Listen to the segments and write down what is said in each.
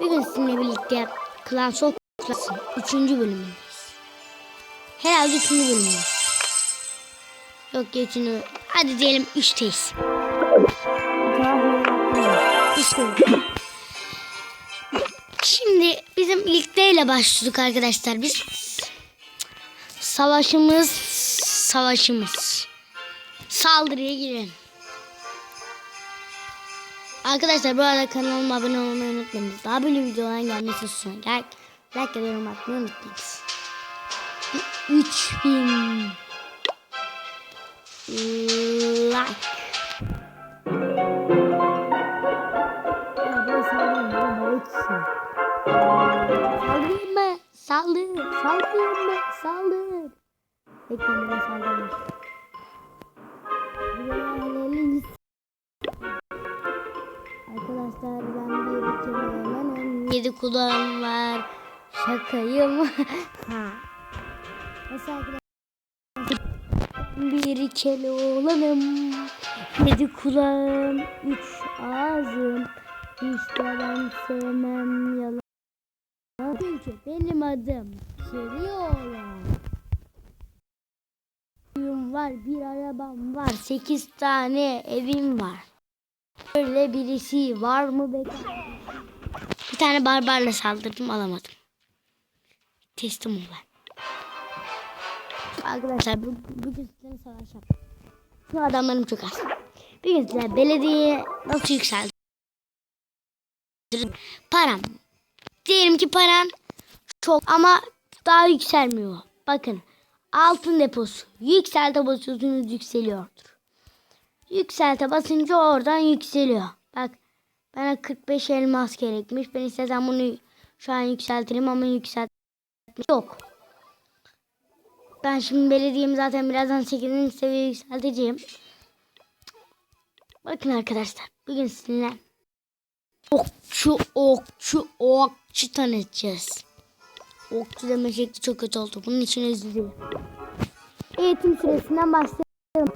Bugün sizinle birlikte Klan Sok Klas'ın 3. bölümündeyiz. Herhalde 3. bölümündeyiz. Yok ya 3. Hadi diyelim 3'teyiz. İşte. Şimdi bizim ilk ile başladık arkadaşlar. Biz savaşımız savaşımız. Saldırıya girelim. Arkadaşlar bu arada kanalıma abone olmayı unutmayınız. Daha böyle videoların gelmesi için gel like ve yorum atmayı unutmayınız. Bir 3000 like. Saldırayım mı? Saldır. Saldırayım mı? Saldır. Bekleyin ben saldırayım. Yedi kulağım var. Şakayım. ha. Arkadaşlar? Bir kele olanım. Yedi kulağım. Üç ağzım. İşte ben sevmem yalan. Çünkü benim adım Keri olan. Evim var, bir arabam var, sekiz tane evim var. Öyle birisi var mı be? Bir tane barbarla saldırdım alamadım. Teslim ol ben. Arkadaşlar bu, bugün sizlerle savaş yaptım. Şu adamlarım çok az. Bugün sizler belediye nasıl yükseldi? Param. Diyelim ki paran çok ama daha yükselmiyor. Bakın altın deposu. Yükselte basıyorsunuz yükseliyordur. Yükselte basınca oradan yükseliyor. Bak bana 45 elmas gerekmiş. Ben istesem bunu şu an yükseltirim ama yükseltmiş yok. Ben şimdi belediyemi zaten birazdan 8. seviyeye yükselteceğim. Bakın arkadaşlar bugün sizinle okçu okçu okçu tanıtacağız. Okçu deme şekli çok kötü oldu. Bunun için özür dilerim. Eğitim süresinden başlayalım.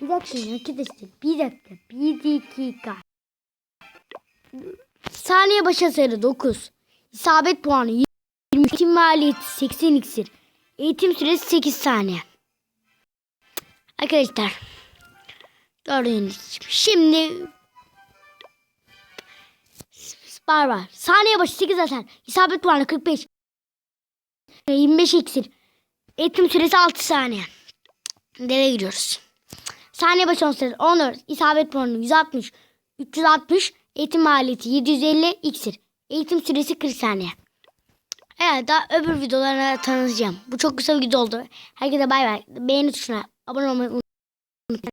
Bir dakika arkadaşlar. Bir dakika. Bir dakika. Saniye başa sayı 9. İsabet puanı 20. Eğitim maliyeti 80 iksir. Eğitim süresi 8 saniye. Arkadaşlar. Gördüğünüz gibi. Şimdi Barbar. Saniye başı 8 atar. İsabet puanı 45. 25 iksir. Eğitim süresi 6 saniye. Deve giriyoruz. Saniye başı 10 saniye. 14. İsabet puanı 160. 360. Eğitim maliyeti 750 iksir. Eğitim süresi 40 saniye. Evet daha öbür videolarına tanıtacağım. Bu çok kısa bir video oldu. Herkese bay bay. Beğeni tuşuna abone olmayı unutmayın.